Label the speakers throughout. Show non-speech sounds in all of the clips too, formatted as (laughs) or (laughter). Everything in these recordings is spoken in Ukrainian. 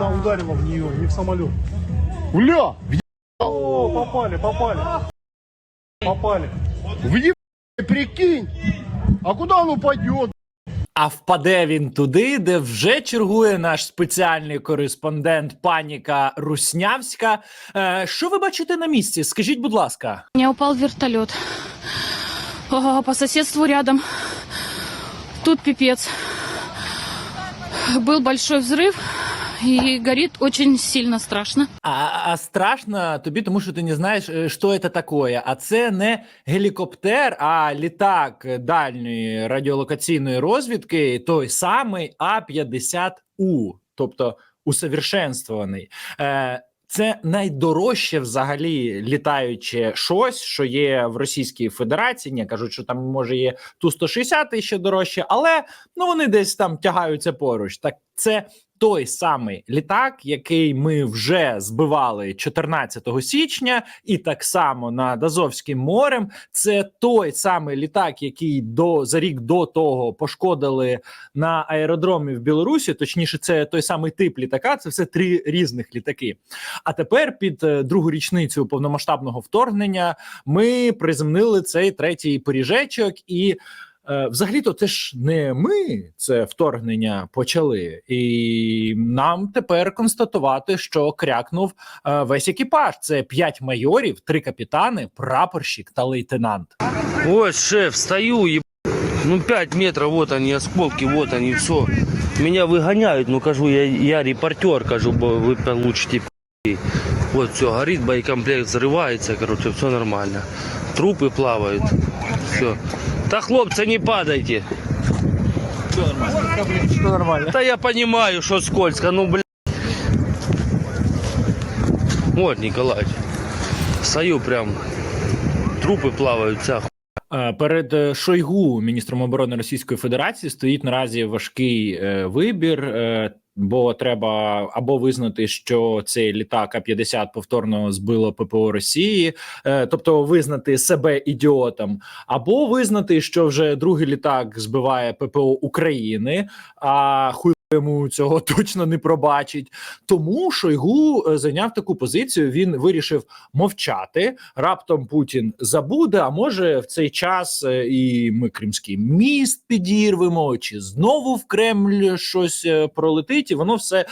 Speaker 1: она ударила в нее, не в самолет.
Speaker 2: Бля,
Speaker 1: О, попали, попали. Попали.
Speaker 2: въеб... прикинь. А куда он упадет?
Speaker 3: А впаде він туди, де вже чергує наш спеціальний кореспондент паніка Руснявська. Е, що ви бачите на місці? Скажіть, будь ласка.
Speaker 4: У меня упал вертолет. Ага, По соседству рядом. Тут пипец. Был большой взрыв и горит очень сильно страшно.
Speaker 3: А, а страшно тобі, тому що ти не знаєш, е, що це таке. А це не гелікоптер, а літак дальньої радіолокаційної розвідки, той самий А-50У, тобто усовершенствований. Е, це найдорожче взагалі літаюче щось, що є в Російській Федерації. Ні, кажуть, що там може є ту 160 і ще дорожче, але ну вони десь там тягаються поруч. Так це той самий літак, який ми вже збивали 14 січня, і так само над Азовським морем. Це той самий літак, який до за рік до того пошкодили на аеродромі в Білорусі. Точніше, це той самий тип літака. Це все три різних літаки. А тепер під е, другу річницю повномасштабного вторгнення ми приземнили цей третій поріжечок і. Е, Взагалі-то це ж не ми це вторгнення почали, і нам тепер констатувати, що крякнув е, весь екіпаж. Це п'ять майорів, три капітани, прапорщик та лейтенант.
Speaker 5: Ой, шеф, стою, еб... ну 5 метров, вот они, осколки, вот они, все. Меня выгоняют, ну кажу, я, я репортер, кажу, бо вы получите пи***. Вот все, горит, боекомплект взрывается, короче, все нормально. Трупы плавают, все. Да, хлопцы, не падайте.
Speaker 3: Все нормально.
Speaker 5: Да я понимаю, что скользко, ну, блядь. Вот, Николай, стою прям, трупы плавают, вся.
Speaker 3: Е, Перед е, Шойгу, міністром оборони Російської Федерації, стоїть наразі важкий е, вибір. Бо треба або визнати, що цей літак А-50 повторно збило ППО Росії, е, тобто визнати себе ідіотом, або визнати, що вже другий літак збиває ППО України, а хуй йому цього (laughs) точно не пробачить. Тому Шойгу е, зайняв таку позицію. Він вирішив мовчати. Раптом Путін забуде. А може в цей час е, і ми Кримський міст підірвемо, чи знову в Кремль щось е, пролетить, і воно все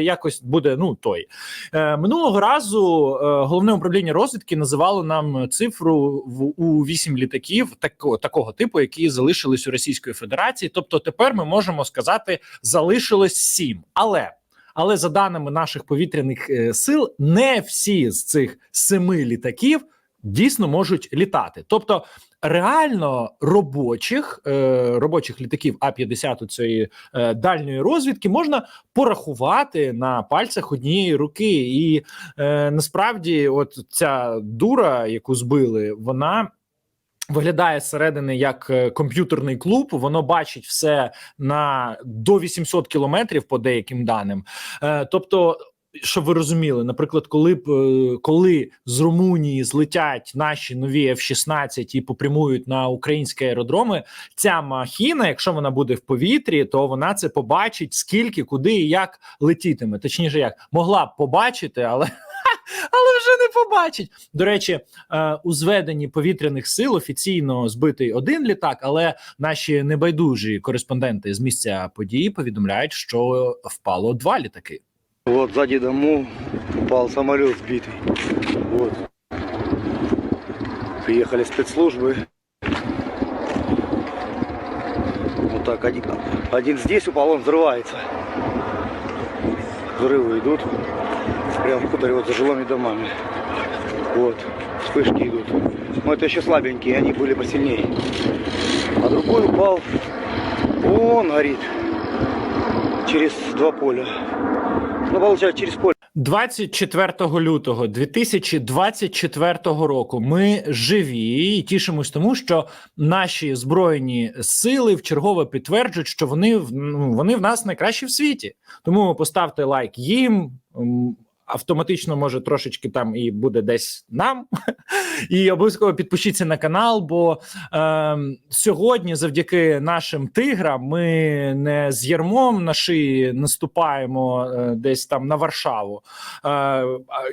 Speaker 3: якось буде. Ну той минулого разу головне управління розвідки називало нам цифру в у вісім літаків такого такого типу, які залишились у Російської Федерації. Тобто, тепер ми можемо сказати, залишилось сім, але. Але за даними наших повітряних е, сил, не всі з цих семи літаків дійсно можуть літати. Тобто, реально робочих е, робочих літаків А 50 у цієї дальньої розвідки можна порахувати на пальцях однієї руки, і е, насправді, от ця дура, яку збили, вона. Виглядає зсередини як е, комп'ютерний клуб. Воно бачить все на до 800 кілометрів по деяким даним. Е, тобто, щоб ви розуміли, наприклад, коли б е, коли з Румунії злетять наші нові F-16 і попрямують на українські аеродроми, ця махіна, якщо вона буде в повітрі, то вона це побачить скільки, куди і як летітиме. Точніше, як могла б побачити, але Але вже не побачить. До речі, е, у зведенні повітряних сил офіційно збитий один літак, але наші небайдужі кореспонденти з місця події повідомляють, що впало два літаки.
Speaker 6: Вот сзади дому упал самолет сбитый. Вот. Приехали спецслужбы. Вот так один, один здесь упал, он взрывается. Взрывы идут. Прям в хуторе вот за жилыми домами. Вот. Вспышки идут. Но это еще слабенькие, они были посильнее. А другой упал. Он горит. Через два поля. Ну, получается, через поле.
Speaker 3: 24 лютого 2024 року ми живі і тішимось тому, що наші збройні сили вчергове підтверджують, що вони в ну, вони в нас найкращі в світі. Тому поставте лайк їм. автоматично може трошечки там і буде десь нам. (laughs) І обов'язково підпишіться на канал, бо е, сьогодні, завдяки нашим тиграм, ми не з ярмом на шиї наступаємо е, десь там на Варшаву, е,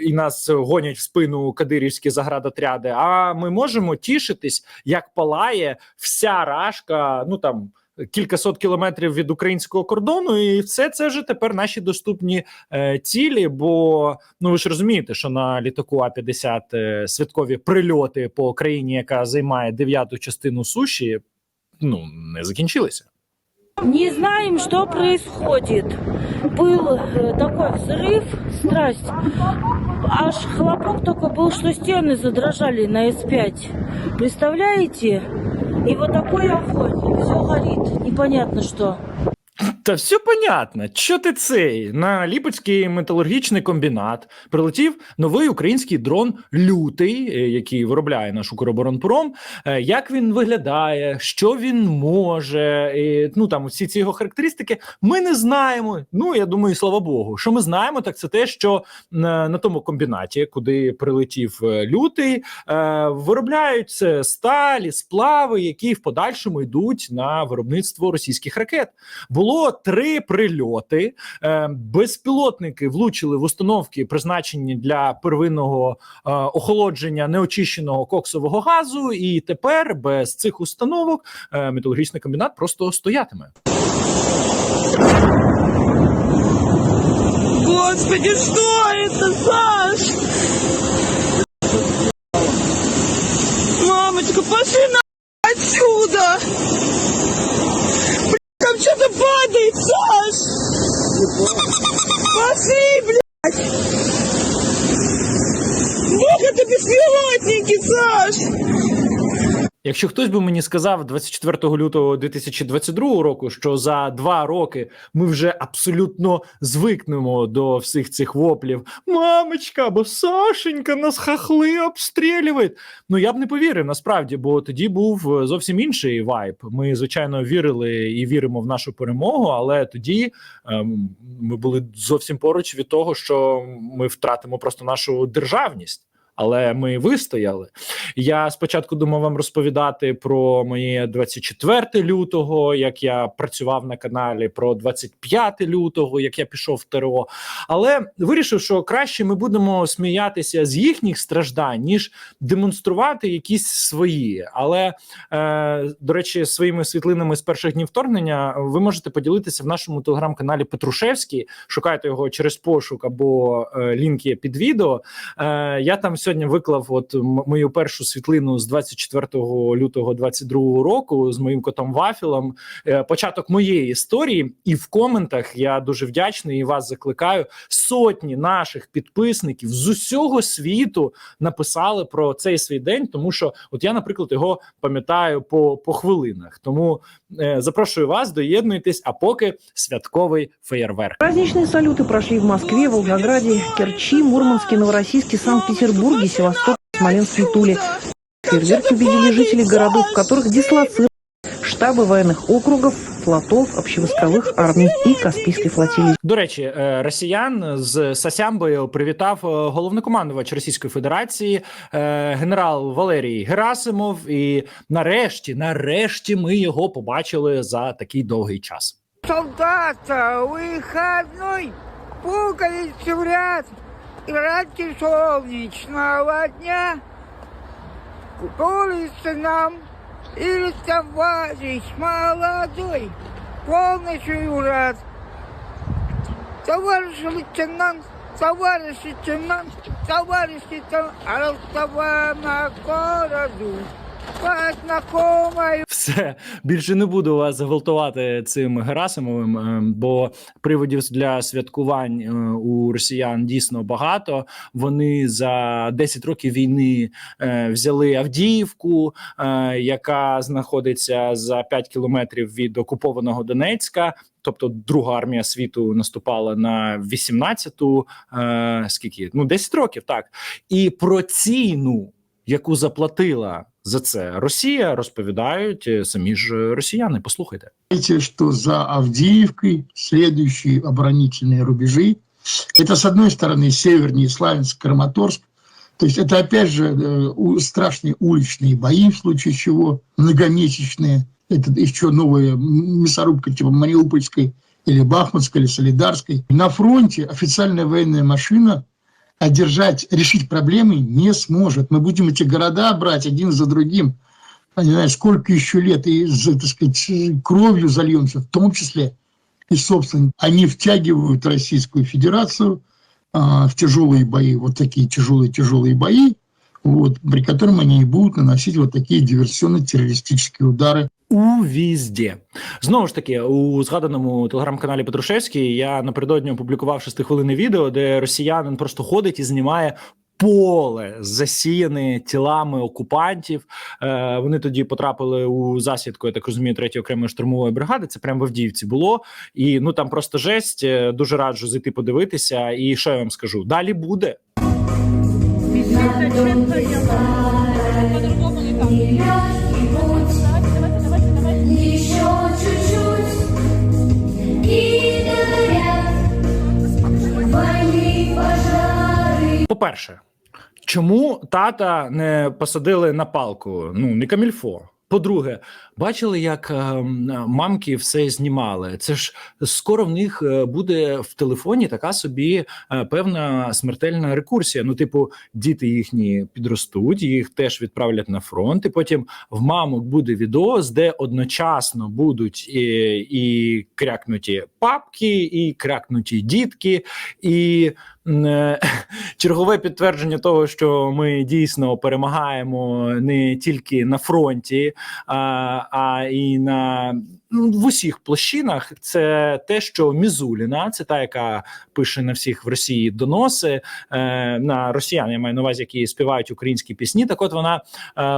Speaker 3: і нас гонять в спину кадирівські заградотряди. А ми можемо тішитись, як палає вся рашка. Ну там Кількасот кілометрів від українського кордону, і все це вже тепер наші доступні е, цілі. Бо ну ви ж розумієте, що на літаку А 50 е, святкові прильоти по країні, яка займає дев'яту частину суші, ну не закінчилися.
Speaker 7: Не знаем, что происходит. Был э, такой взрыв, страсть. Аж хлопок только был, что стены задрожали на С5. Представляете? И вот такой огонь. Все горит. Непонятно что.
Speaker 3: Та все понятно. Що ти цей на Ліпецький металургічний комбінат прилетів новий український дрон лютий, е, який виробляє наш Укроборонпром. Е, Як він виглядає, що він може? і, Ну там всі ці його характеристики. Ми не знаємо. Ну я думаю, слава Богу. Що ми знаємо, так це те, що на, на тому комбінаті, куди прилетів е, лютий, виробляються сталі, сплави, які в подальшому йдуть на виробництво російських ракет. Було три прильоти. Е, безпілотники влучили в установки, призначені для первинного е, охолодження неочищеного коксового газу. І тепер без цих установок е, металургічний комбінат просто стоятиме.
Speaker 7: Господи, что это, Саш? Мамочка, пошли на отсюда! Там что-то падает, Саш! Пошли, блядь! Бог, это беспилотники, Саш!
Speaker 3: Якщо хтось би мені сказав 24 лютого 2022 року, що за два роки ми вже абсолютно звикнемо до всіх цих воплів, мамочка або Сашенька, нас хахли обстрілюють. Ну я б не повірив насправді, бо тоді був е, зовсім інший вайб. Ми звичайно вірили і віримо в нашу перемогу, але тоді ем, ми були зовсім поруч від того, що ми втратимо просто нашу державність. Але ми вистояли. Я спочатку думав вам розповідати про моє 24 лютого, як я працював на каналі, про 25 лютого, як я пішов в ТРО. Але вирішив, що краще ми будемо сміятися з їхніх страждань, ніж демонструвати якісь свої. Але е, до речі, своїми світлинами з перших днів вторгнення ви можете поділитися в нашому телеграм-каналі Петрушевський. Шукайте його через пошук або е, лінк є під відео. Е, я там сьогодні виклав от мою першу світлину з 24 лютого 22 року з моїм котом Вафілом. Е, початок моєї історії, і в коментах я дуже вдячний і вас закликаю. Сотні наших підписників з усього світу написали про цей свій день, тому що от я, наприклад, його пам'ятаю по, по хвилинах. Тому Э, запрошую вас, доєднуйтесь. А поки святковий фейерверк.
Speaker 8: Праздничні салюти пройшли в Москві, Волгограді, Керчі, Мурманській, Новоросійській, Санкт-Петербурге, Севастополі, Смоленській, Тулі. Фейерверки убедили жителей городов, в которых дислоцированы штабы военных округов, флотов, общевойсковых армий и Каспийской флотилии.
Speaker 3: До речі, е, росіян з Сасямбою привітав е, головнокомандувач Російської Федерації е, генерал Валерій Герасимов. І нарешті, нарешті, ми його побачили за такий довгий час.
Speaker 9: солдата выходной пуговицы в ряд и ради солнечного дня улицы нам или товарищ молодой полностью рад товарищ лейтенант товарищ лейтенант товарищ лейтенант Ростова на городу
Speaker 3: Все більше не буду вас гвалтувати цим Герасимовим, е, бо приводів для святкувань е, у росіян дійсно багато. Вони за 10 років війни е, взяли Авдіївку, е, яка знаходиться за 5 кілометрів від окупованого Донецька. Тобто друга армія світу наступала на 18-ту, е, скільки ну 10 років, так і про ціну, яку заплатила за це Росія, розповідають е, самі ж росіяни. Послухайте.
Speaker 10: Знаете, что за Авдеевкой следующие оборонительные рубежи Это, с одной стороны, севернее Славянск, Краматорск. То есть это, опять же, э, у- страшные уличные бои, в случае чего, многомесячные. Это еще новая м- мясорубка типа Мариупольской или Бахмутской, или Солидарской. На фронте официальная военная машина одержать, решить проблемы не сможет. Мы будем эти города брать один за другим. Не знаю, сколько еще лет, и, так сказать, кровью зальемся, в том числе и собственно. Они втягивают Российскую Федерацию а, в тяжелые бои, вот такие тяжелые-тяжелые бои, вот, при котором они и будут наносить вот такие диверсионно-террористические удары
Speaker 3: у візді. Знову ж таки, у згаданому телеграм-каналі Петрушевський я напередодні опублікував шестихвилинне відео, де росіянин просто ходить і знімає. Поле засіяне тілами окупантів. Е, вони тоді потрапили у засідку, я так розумію, третьої окремої штурмової бригади. Це прямо в Авдіївці було. І ну там просто жесть. Е, Дуже раджу зайти подивитися. І що я вам скажу? Далі буде. По-перше, чому тата не посадили на палку? Ну не камільфо. По-друге, бачили, як е, мамки все знімали. Це ж скоро в них е, буде в телефоні така собі е, певна смертельна рекурсія. Ну, типу, діти їхні підростуть, їх теж відправлять на фронт, і потім в мамок буде відос, де одночасно будуть і, і крякнуті папки, і крякнуті дітки, і е, (laughs) чергове підтвердження того, що ми дійсно перемагаємо не тільки на фронті, а, а і на в усіх площинах. Це те, що Мізуліна, це та, яка пише на всіх в Росії доноси е, на росіян. Я маю на увазі, які співають українські пісні. Так, от вона е,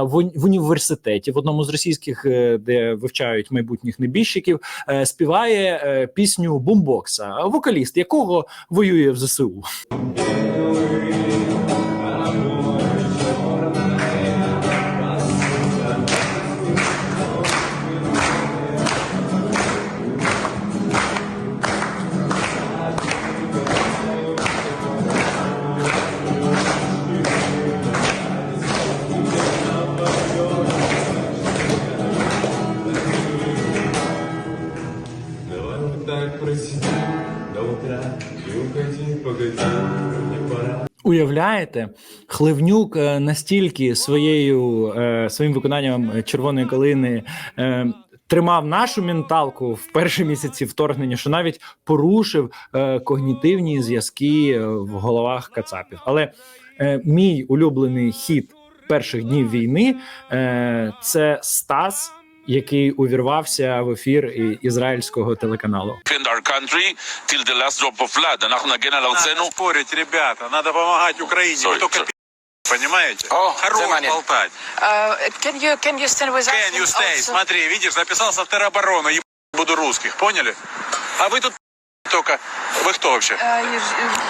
Speaker 3: в, в університеті, в одному з російських, е, де вивчають майбутніх небіжчиків, е, співає е, пісню бумбокса, вокаліст якого воює в ЗСУ. Уявляєте, Хливнюк е, настільки своєю е, своїм виконанням червоної калини е, тримав нашу менталку в перші місяці вторгнення, що навіть порушив когнітивні зв'язки в головах Кацапів. Але мій улюблений хід перших днів війни це Стас, який увірвався в ефір ізраїльського телеканалу.
Speaker 1: Спорять, ребята, треба
Speaker 11: допомагати
Speaker 1: Україні. Понимаете?
Speaker 11: О,
Speaker 1: Хорош болтать.
Speaker 12: Uh, can you, can you stay with
Speaker 1: us? Can? Смотри, видишь, записался в тероборону, еб... буду русских, поняли? А вы тут только... Вы кто вообще?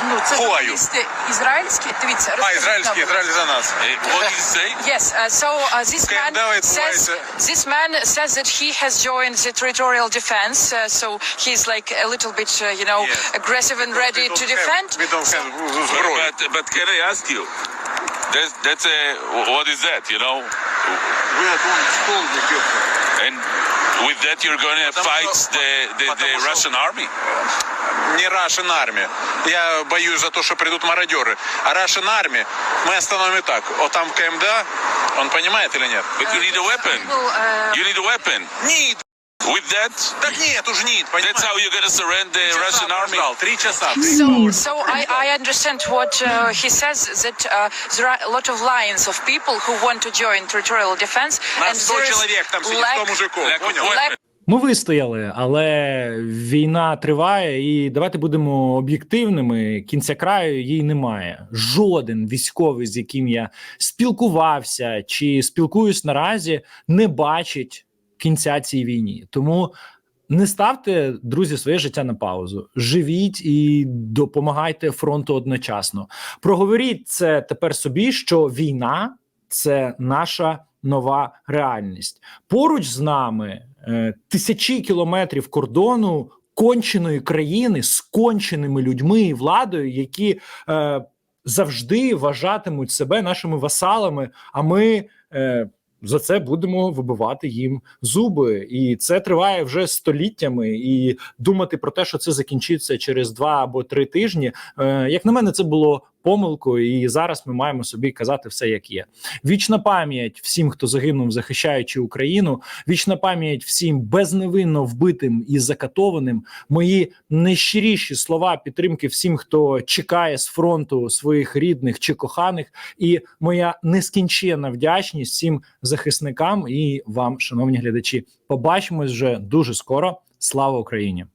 Speaker 12: ну, це
Speaker 1: Who are you?
Speaker 12: журналісти ізраїльські. Дивіться,
Speaker 1: А,
Speaker 12: розкажіть
Speaker 1: израильский,
Speaker 12: нам.
Speaker 1: Израиль за нас.
Speaker 11: Eh, What did he say? (laughs)
Speaker 12: Yes, uh, so uh, this
Speaker 1: Okay,
Speaker 12: man
Speaker 1: давай,
Speaker 12: says
Speaker 1: давайте.
Speaker 12: this man says that he has joined the territorial defense, uh, so he's like a little bit, uh, you know,
Speaker 1: Yes.
Speaker 12: aggressive and ready
Speaker 1: We
Speaker 12: to
Speaker 1: don't
Speaker 12: defend.
Speaker 1: Have, we don't have
Speaker 11: But,
Speaker 1: зброю.
Speaker 11: but, but can I ask you? That's, that's a, what is that, you know?
Speaker 1: Вы от он столбик, ёпта.
Speaker 11: And with that you're going to
Speaker 1: Потому
Speaker 11: fight
Speaker 1: что-
Speaker 11: the, the, the
Speaker 1: потому что-
Speaker 11: Russian army?
Speaker 1: Не Russian Army. Я боюсь за то, что придут мародеры. А Russian Army мы остановим и так. Вот там КМДА, он понимает или нет?
Speaker 11: But you need a weapon.
Speaker 12: Uh,
Speaker 11: You need a weapon.
Speaker 1: Нет.
Speaker 11: With that,
Speaker 1: Так нет, уж нет,
Speaker 11: понимаешь?
Speaker 1: that's
Speaker 11: how you're to surrender the Russian army?
Speaker 1: Три часа.
Speaker 12: So, so I, I understand what uh, he says that uh, there are a lot of lines of people who want to join territorial defense, and
Speaker 1: 100
Speaker 12: there is
Speaker 1: человек, там сидит 100 мужиков, понял?
Speaker 3: Ми вистояли, але війна триває, і давайте будемо об'єктивними. Кінця краю їй немає. Жоден військовий, з яким я спілкувався чи спілкуюсь наразі, не бачить кінця цій війні. Тому не ставте, друзі, своє життя на паузу. Живіть і допомагайте фронту одночасно. Проговоріть це тепер собі, що війна це наша нова реальність. Поруч з нами е, тисячі кілометрів кордону конченої країни з конченими людьми і владою, які е, завжди вважатимуть себе нашими васалами. А ми е, за це будемо вибивати їм зуби, і це триває вже століттями. І думати про те, що це закінчиться через два або три тижні. Е, як на мене, це було помилкою, і зараз ми маємо собі казати все, як є. Вічна пам'ять всім, хто загинув, захищаючи Україну. Вічна пам'ять всім безневинно вбитим і закатованим. Мої найщиріші слова підтримки всім, хто чекає з фронту своїх рідних чи коханих, і моя нескінченна вдячність всім захисникам і вам, шановні глядачі. Побачимось вже дуже скоро. Слава Україні!